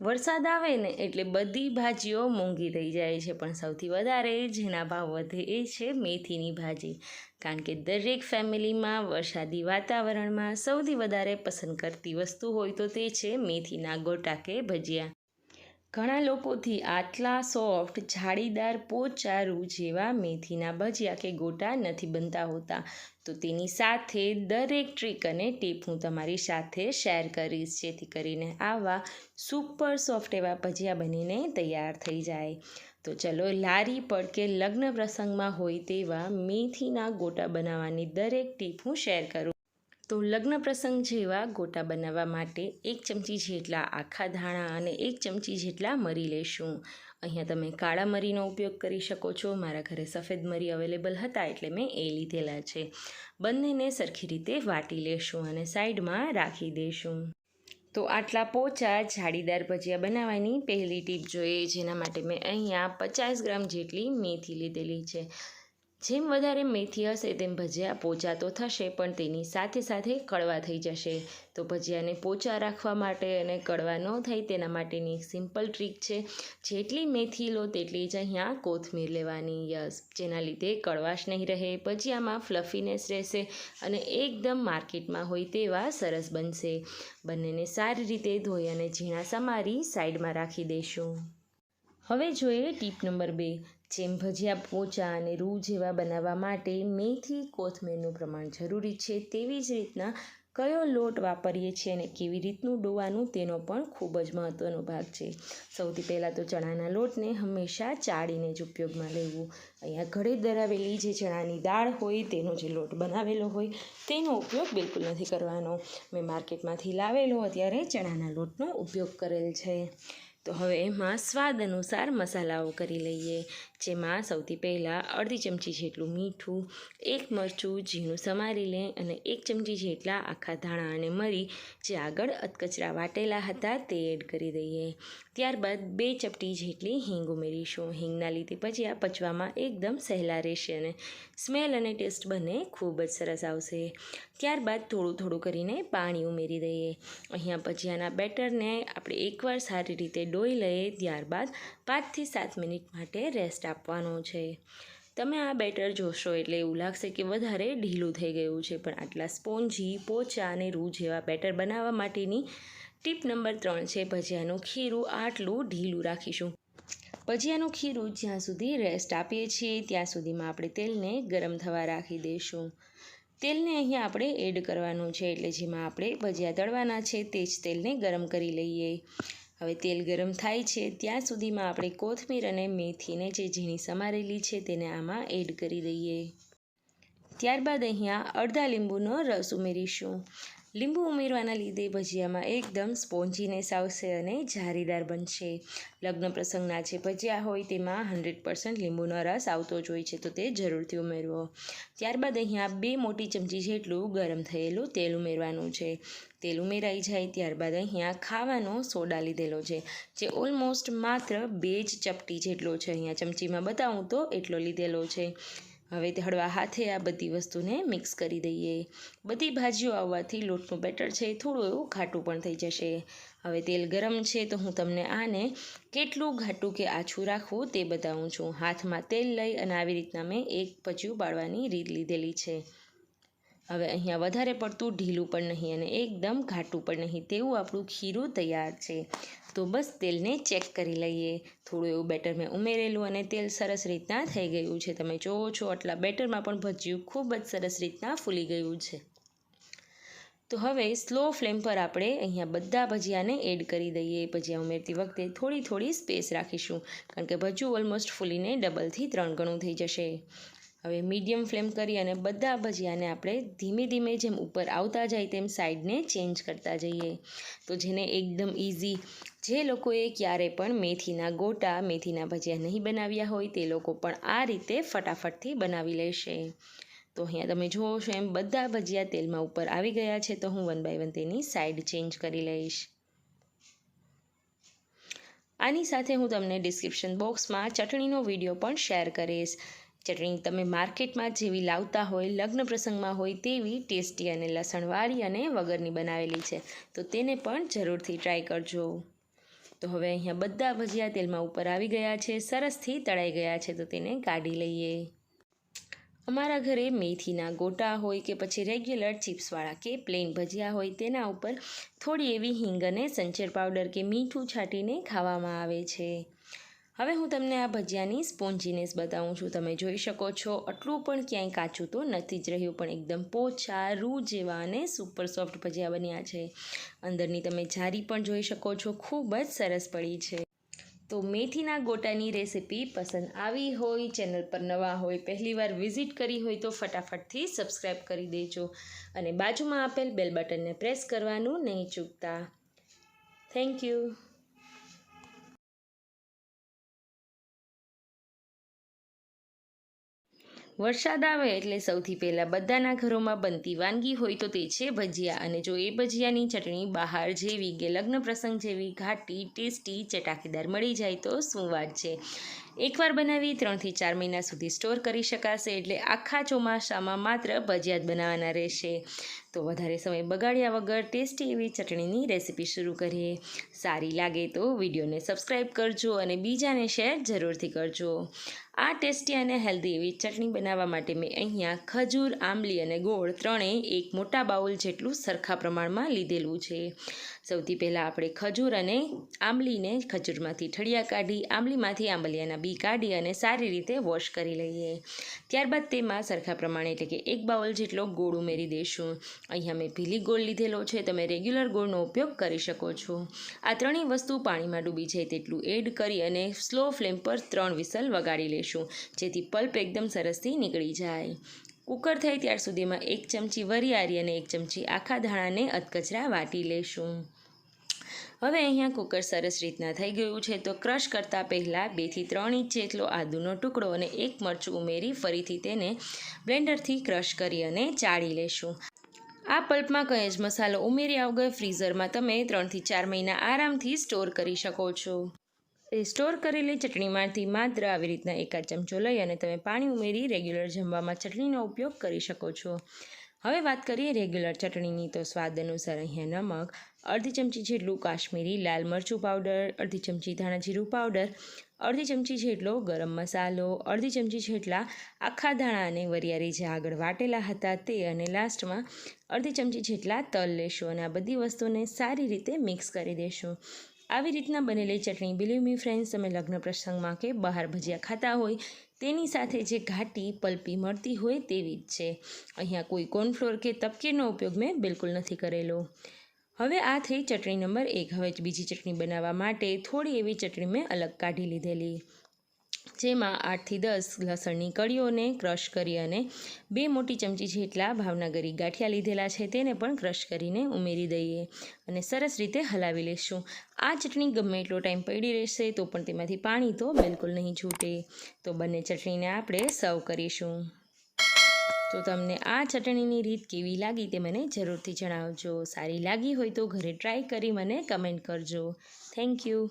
વરસાદ આવે ને એટલે બધી ભાજીઓ મોંઘી થઈ જાય છે, પણ સૌથી વધારે જેના ભાવ વધે એ છે મેથીની ભાજી. કારણ કે દરેક ફેમિલીમાં વરસાદી વાતાવરણમાં સૌથી વધારે પસંદ કરતી વસ્તુ હોય તો તે છે મેથીના ગોટા કે ભજીયા. ઘણા લોકોથી આટલા સોફ્ટ, જાળીદાર પોચારું જેવા મેથીના ભજીયા કે ગોટા નથી બનતા હોતા. તો તેની સાથે દરેક ટ્રીક અને ટીપ હું તમારી સાથે શેર કરીશ, જેથી કરીને આવા સુપર સોફ્ટ એવા ભજીયા બનીને તૈયાર થઈ જાય. તો ચલો, લારી પડ કે લગ્ન પ્રસંગમાં હોય તેવા મેથીના ગોટા બનાવવાની દરેક ટીપ હું શેર કરું. તો લગ્ન પ્રસંગ જેવા ગોટા બનાવવા માટે એક ચમચી જેટલા આખા ધાણા અને એક ચમચી જેટલા મરી લેશું. અહીંયા તમે કાળા મરીનો ઉપયોગ કરી શકો છો. મારા ઘરે સફેદ મરી અવેલેબલ હતા એટલે મેં એ લીધેલા છે. બંનેને સરખી રીતે વાટી લેશું અને સાઈડમાં રાખી દઈશું તો આટલા પોચા જાળીદાર ભજીયા બનાવવાની પહેલી ટીપ જોઈએ, જેના માટે મેં અહીંયા પચાસ ગ્રામ જેટલી મેથી લીધેલી છે. જેમ વધારે મેથી હશે તેમ ભજીયા પોચા તો થશે, પણ તેની સાથે સાથે કડવા થઈ જશે. તો ભજીયાને પોચા રાખવા માટે અને કડવા ન થાય તેના માટેની એક સિમ્પલ ટ્રીક છે. જેટલી મેથી લો તેટલી જ અહીંયા કોથમીર લેવાની. યસ, જેના લીધે કડવાશ નહીં રહે, ભજીયામાં ફ્લફીનેસ રહેશે અને એકદમ માર્કેટમાં હોય તેવા સરસ બનશે. બંનેને સારી રીતે ધોઈ અને ઝીણા સમારી સાઈડમાં રાખી દઈશું હવે જોઈએ ટીપ નંબર બે. જેમ ભજીયા, પોચા અને રૂ જેવા બનાવવા માટે મેથી, કોથમીરનું પ્રમાણ જરૂરી છે તેવી જ રીતના કયો લોટ વાપરીએ છીએ અને કેવી રીતનું ડોવાનું તેનો પણ ખૂબ જ મહત્ત્વનો ભાગ છે. સૌથી પહેલાં તો ચણાના લોટને હંમેશા ચાળીને જ ઉપયોગમાં લેવું. અહીંયા ઘરે ધરાવેલી જે ચણાની દાળ હોય, તેનો જે લોટ બનાવેલો હોય, તેનો ઉપયોગ બિલકુલ નથી કરવાનો. મેં માર્કેટમાંથી લાવેલો અત્યારે ચણાના લોટનો ઉપયોગ કરેલ છે. તો હવે એમાં સ્વાદ અનુસાર મસાલાઓ કરી લઈએ. જેમાં સૌથી પહેલાં અડધી ચમચી જેટલું મીઠું, એક મરચું ઝીણું સમારી લે અને એક ચમચી જેટલા આખા ધાણા અને મરી જે આગળ અધકચરા વાટેલા હતા તે એડ કરી દઈએ. ત્યારબાદ બે ચપટી જેટલી હિંગ ઉમેરીશું. હિંગના લીધે પછી આ પચવામાં એકદમ સહેલા રહેશે અને સ્મેલ અને ટેસ્ટ બંને ખૂબ જ સરસ આવશે. ત્યારબાદ થોડું થોડું કરીને પાણી ઉમેરી દઈએ. અહીંયા ભજીયાના બેટરને આપણે એકવાર સારી રીતે ડોઈ લઈએ, ત્યારબાદ પાંચથી સાત મિનિટ માટે રેસ્ટ આપવાનો છે. તમે આ બેટર જોશો એટલે એવું લાગશે કે વધારે ઢીલું થઈ ગયું છે. પણ આટલા સ્પોન્જી, પોચા અને રૂ જેવા બેટર બનાવવા માટેની ટીપ નંબર ત્રણ છે. ભજીયાનું ખીરું આટલું ઢીલું રાખીશું. ભજીયાનું ખીરું જ્યાં સુધી રેસ્ટ આપીએ છીએ, ત્યાં સુધીમાં આપણે તેલને ગરમ થવા રાખી દઈશું. તેલને અહીંયા આપણે એડ કરવાનું છે. એટલે જેમાં આપણે ભજીયા તળવાના છે, તે જ તેલને ગરમ કરી લઈએ. હવે તેલ ગરમ થાય છે, ત્યાં સુધીમાં આપણે કોથમીર અને મેથીને જે ઝીણી સમારેલી છે તેને આમાં એડ કરી દઈએ. ત્યારબાદ અહીંયા અડધા લીંબુનો રસ ઉમેરીશું. લીંબુ ઉમેરવાના લીધે ભજીયામાં એકદમ સ્પોન્જીનેસ આવશે અને જારીદાર બનશે. લગ્ન પ્રસંગના જે ભજીયા હોય તેમાં હંડ્રેડ પર્સન્ટ લીંબુનો રસ આવતો જ હોય છે, તો તે જરૂરથી ઉમેરવો. ત્યારબાદ અહીંયા બે મોટી ચમચી જેટલું ગરમ થયેલું તેલ ઉમેરવાનું છે. તેલ ઉમેરાઈ જાય ત્યારબાદ અહીંયા ખાવાનો સોડા લીધેલો છે, જે ઓલમોસ્ટ માત્ર બે જ ચપટી જેટલો છે. અહીંયા ચમચીમાં બતાવું તો એટલો લીધેલો છે. હવે તે હળવા હાથે આ બધી વસ્તુને મિક્સ કરી દઈએ. બધી ભાજીઓ આવવાથી લોટનું બેટર છે, થોડું એવું ઘાટું પણ થઈ જશે. હવે તેલ ગરમ છે તો હું તમને આને કેટલું ઘાટું કે આછું રાખવું તે બતાવું છું. હાથમાં તેલ લઈ અને આવી રીતના મેં એક પચ્યું બાળવાની રીત લીધેલી છે. હવે અહીંયા વધારે પડતું ઢીલું પણ નહીં અને એકદમ ઘાટું પણ નહીં, તેવું આપણું ખીરું તૈયાર છે. તો બસ તેલને ચેક કરી લઈએ. થોડું એવું બેટર મેં ઉમેરેલું અને તેલ સરસ રીતના થઈ ગયું છે. તમે જોવો છો, આટલા બેટરમાં પણ ભજીયું ખૂબ જ સરસ રીતના ફૂલી ગયું છે. તો હવે સ્લો ફ્લેમ પર આપણે અહીંયા બધા ભજીયાને એડ કરી દઈએ. ભજીયા ઉમેરતી વખતે થોડી થોડી સ્પેસ રાખીશું, કારણ કે ભજીયું ઓલમોસ્ટ ફૂલીને ડબલથી ત્રણ ગણું થઈ જશે. હવે મીડિયમ ફ્લેમ કરી અને બધા ભજીયાને આપણે ધીમે ધીમે જેમ ઉપર આવતા જાય તેમ સાઈડને ચેન્જ કરતા જઈએ. તો જેને એકદમ ઇઝી જે લોકોએ ક્યારે પણ મેથીના ગોટા, મેથીના ભજીયા નહીં બનાવ્યા હોય તે લોકો પણ આ રીતે ફટાફટથી બનાવી લેશે. તો અહીંયા તમે જુઓ છો એમ બધા ભજીયા તેલમાં ઉપર આવી ગયા છે તો હું વન બાય વન તેની સાઈડ ચેન્જ કરી લઈશ. આની સાથે હું તમને ડિસ્ક્રિપ્શન બોક્સમાં ચટણીનો વીડિયો પણ શેર કરીશ. ચટણી તમે માર્કેટમાં જેવી લાવતા હોય, લગ્ન પ્રસંગમાં હોય તેવી ટેસ્ટી અને લસણવાળી અને વગરની બનાવેલી છે. તો તેને પણ જરૂરથી ટ્રાય કરજો. તો હવે અહીંયા બધા ભજીયા તેલમાં ઉપર આવી ગયા છે સરસથી તળાઈ ગયા છે, તો તેને કાઢી લઈએ. અમારા ઘરે મેથીના ગોટા હોય કે પછી રેગ્યુલર ચિપ્સવાળા કે પ્લેન ભજીયા હોય, તેના ઉપર થોડી એવી હિંગ અને સંચર પાવડર કે મીઠું છાંટીને ખાવામાં આવે છે. હવે હું તમને આ ભજીયાની સ્પોન્જીનેસ બતાવું છું. તમે જોઈ શકો છો, આટલું પણ ક્યાંય કાચું તો નથી જ રહ્યું, પણ એકદમ પોચા, રૂ જેવા અને સુપર સોફ્ટ ભજીયા બન્યા છે. અંદરની તમે જારી પણ જોઈ શકો છો, ખૂબ જ સરસ પડી છે. તો મેથીના ગોટાની રેસિપી પસંદ આવી હોય, ચેનલ પર નવા હોય પહેલીવાર વિઝિટ કરી હોય તો ફટાફટથી સબસ્ક્રાઈબ કરી દેજો અને બાજુમાં આપેલ બેલ બટનને પ્રેસ કરવાનું નહીં ચૂકતા. થેન્ક યુ વરસાદ આવે એટલે સૌથી પહેલાં બધાના ઘરોમાં બનતી વાનગી હોય તો તે છે ભજીયા. અને જો એ ભજીયાની ચટણી બહાર જેવી કે લગ્ન પ્રસંગ જેવી ઘાટી, ટેસ્ટી ચટાકેદાર મળી જાય તો શું વાત છે. એકવાર બનાવી ત્રણથી ચાર મહિના સુધી સ્ટોર કરી શકાશે એટલે આખા ચોમાસામાં માત્ર ભજીયા જ બનાવવાના રહેશે. તો વધારે સમય બગાડ્યા વગર ટેસ્ટી એવી ચટણીની રેસીપી શરૂ કરીએ. સારી લાગે તો વિડીયોને સબસ્ક્રાઈબ કરજો અને બીજાને શેર જરૂરથી કરજો. આ ટેસ્ટી અને હેલ્ધી એવી ચટણી બનાવવા માટે મેં અહીંયા ખજૂર, આંબલી અને ગોળ ત્રણેય એક મોટા બાઉલ જેટલું સરખા પ્રમાણમાં લીધેલું છે. સૌથી પહેલાં આપણે ખજૂર અને આંબલીને ખજૂરમાંથી ઠળિયા કાઢી આંબલીમાંથી આંબલિયાના બી કાઢી અને સારી રીતે વોશ કરી લઈએ. ત્યારબાદ તેમાં સરખા પ્રમાણે એટલે કે એક બાઉલ જેટલો ગોળ ઉમેરી દઈશું. અહીંયા મેં ભીલી ગોળ લીધેલો છે, તમે રેગ્યુલર ગોળનો ઉપયોગ કરી શકો છો. આ ત્રણેય વસ્તુ પાણીમાં ડૂબી જાય તેટલું એડ કરી અને સ્લો ફ્લેમ પર ત્રણ વિસલ વગાડી લેશું, જેથી પલ્પ એકદમ સરસથી નીકળી જાય. કુકર થાય ત્યાર સુધીમાં એક ચમચી વરિયારી અને એક ચમચી આખા ધાણાને અધકચરા વાટી લેશું. હવે અહીંયા કુકર સરસ રીતના થઈ ગયું છે તો ક્રશ કરતાં પહેલાં બેથી ત્રણ ઇંચ જેટલો આદુનો ટુકડો અને એક મરચું ઉમેરી ફરીથી તેને બ્લેન્ડરથી ક્રશ કરી અને ચાળી લેશું. આ પલ્પમાં કંઈ જ મસાલો ઉમેર્યા વગર ફ્રીઝરમાં તમે ત્રણથી ચાર મહિના આરામથી સ્ટોર કરી શકો છો. એ સ્ટોર કરેલી ચટણીમાંથી માત્ર આવી રીતના એકાદ ચમચો લઈ અને તમે પાણી ઉમેરી રેગ્યુલર જમવામાં ચટણીનો ઉપયોગ કરી શકો છો. હવે વાત કરીએ રેગ્યુલર ચટણીની તો સ્વાદ અનુસાર અહીંયા નમક અડધી ચમચી જેટલું કાશ્મીરી લાલ મરચું પાવડર અડધી ચમચી ધાણા જીરું પાવડર અડધી ચમચી જેટલો ગરમ મસાલો, અડધી ચમચી જેટલા આખા ધાણા અને વરિયાળી જે આગળ વાટેલા હતા તે અને લાસ્ટમાં અડધી ચમચી જેટલા તલ લેશું અને આ બધી વસ્તુને સારી રીતે મિક્સ કરી દેશું. આવી રીતના બનેલી ચટણી બિલીવ મી ફ્રેન્ડ્સ તમે લગ્ન પ્રસંગમાં કે બહાર ભજીયા ખાતા હોય, તેની સાથે જે ઘાટી, પલ્પી મળતી હોય તેવી જ છે. અહીંયા કોઈ કોર્નફ્લોર કે તપકીરનો ઉપયોગ મેં બિલકુલ નથી કરેલો. હવે આ થઈ ચટણી નંબર એક. હવે બીજી ચટણી બનાવવા માટે થોડી એવી ચટણી મેં અલગ કાઢી લીધેલી. જેમાં આઠથી દસ લસણની કળીઓને ક્રશ કરી અને બે મોટી ચમચી જેટલા ભાવનગરી ગાંઠિયા લીધેલા છે તેને પણ ક્રશ કરીને ઉમેરી દઈએ અને સરસ રીતે હલાવી લઈશું આ ચટણી ગમે એટલો ટાઈમ પડી રહેશે તો પણ તેમાંથી પાણી તો બિલકુલ નહીં છૂટે. તો બંને ચટણીને આપણે સર્વ કરીશું. તો તમને આ ચટણીની રીત કેવી લાગી તે મને જરૂરથી જણાવજો. સારી લાગી હોય તો ઘરે ટ્રાય કરી મને કમેન્ટ કરજો. Thank you